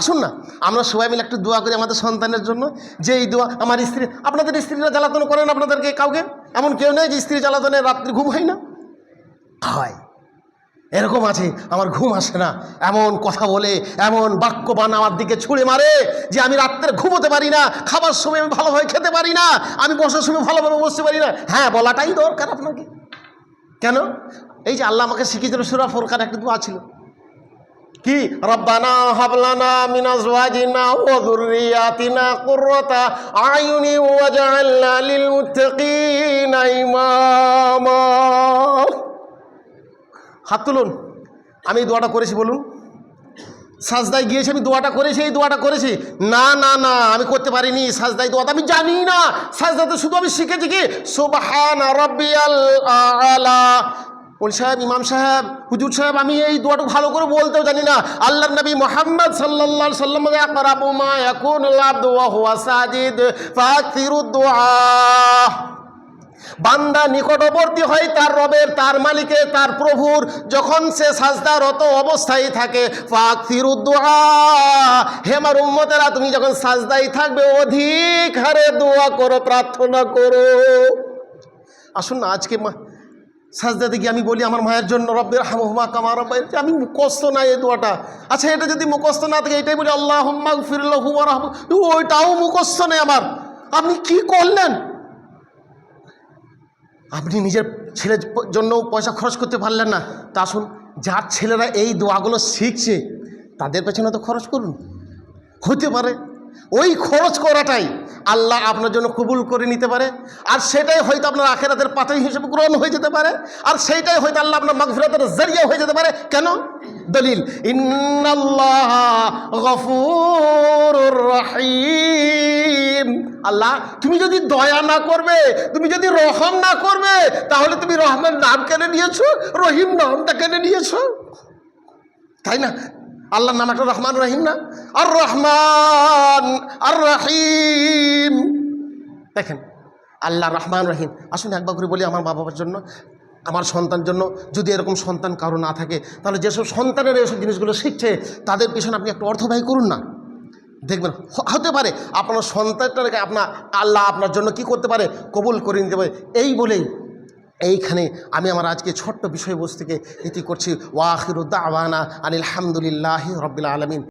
আসুন না, আমরা সবাই মিলে একটু দোয়া করি আমাদের সন্তানের জন্য। যে এই দোয়া, আমার স্ত্রী, আপনাদের স্ত্রীরা জ্বালাতন করেন আপনাদেরকে কাউকে? এমন কেউ নেই যে স্ত্রী জ্বালাতনে রাত্রি ঘুম হয় না? হয়। এরকম আছে, আমার ঘুম আসে না। এমন কথা বলে, এমন বাক্যবান আমার দিকে ছুঁড়ে মারে যে আমি রাত্রে ঘুমোতে পারি না, খাবার সময় আমি ভালোভাবে খেতে পারি না, আমি বসার সময় ভালোভাবে বসতে পারি না। হ্যাঁ বলাটাই দরকার আপনাকে। কেন? এই যে আল্লাহ আমাকে শিখিয়েছিল সুরা ফোরকার একটা দোয়া ছিল। কি? হাবলানা ওয়া হাত তুলুন। আমি দোয়াটা করেছি, বলুন। সাজদায় গিয়েছি, আমি দোয়াটা করেছি, এই দোয়াটা করেছি। না না না, আমি করতে পারিনি সাজদাই দোয়াটা। আমি জানি না। সাজদাতে শুধু আমি শিখেছি কি? সুবহান রব্বিয়াল আলা বলি সাহেব, ইমাম সাহেব, হুজুর সাহেব, আমি এই দোয়াটা ভালো করে বলতেও জানি না। আল্লাহ নবী মোহাম্মদ আলাইহি সাল্লাম আকরাবু মা হুয়া সাজিদ বান্দা নিকটবর্তী হয় তার রবের, তার মালিকে তার প্রভুর। যখন সে সাজদারত অবস্থায় থাকে ফাক হেমার উম্মতেরা, তুমি যখন সাজদাই থাকবে, অধিক হারে দোয়া করো, প্রার্থনা করো। আসুন না, আজকে মা সাজদাতে গিয়ে আমি বলি, আমার মায়ের জন্য রব্বের হামহুমা কামা রব্বের আমি মুখস্থ নাই এই দোয়াটা। আচ্ছা এটা যদি মুখস্থ না থাকে, এটাই বলি আল্লাহ হুম্মা ফিরল্লাহু রহম ওইটাও মুখস্থ নেই আমার। আপনি কি করলেন? আপনি নিজের ছেলের জন্য পয়সা খরচ করতে পারলেন না। তা আসুন যার ছেলেরা এই দোয়াগুলো শিখছে, তাদের পেছনে তো খরচ করুন। হতে পারে। ওই খরচ করাটাই। আল্লাহ আপনার জন্য কবুল করে নিতে পারে। আর সেটাই হয়তো আপনার আখেরাতের পাতাই হিসেবে গ্রহণ হয়ে যেতে পারে। আর সেইটাই হয়তো আল্লাহ আপনার মাগফিরাতের জরিয়া হয়ে যেতে পারে। কেন? দলিল আল্লাহ, তুমি যদি দয়া না করবে, তুমি যদি রহম না করবে, তাহলে তুমি রহমান নাম কেন নিয়েছো, রহিম নামটা কেন নিয়েছো। তাই না? আল্লাহর নাম একটা রহমান রাহিম না? আর রহমান আর রহিম দেখেন, আল্লাহ রহমান রহিম। আসুন একবার করে বলি আমার মা বাবার জন্য, আমার সন্তান জন্য, যদি এরকম সন্তান কারও না থাকে, তাহলে যেসব সন্তানের এসব জিনিসগুলো শিখছে, তাদের পিছনে আপনি একটু অর্থ ব্যয় করুন না। দেখবেন হতে পারে আপনার সন্তানটাকে আপনার আল্লাহ আপনার জন্য কি করতে পারে? কবুল করে নিতে পারে। এই বলেই এইখানে আমি আমার আজকে ছোট্ট বিষয়বস্তুকে ইতি করছি। ওয়াহিরুদ্দা আওয়ানা আনিল রবিল আলমিন।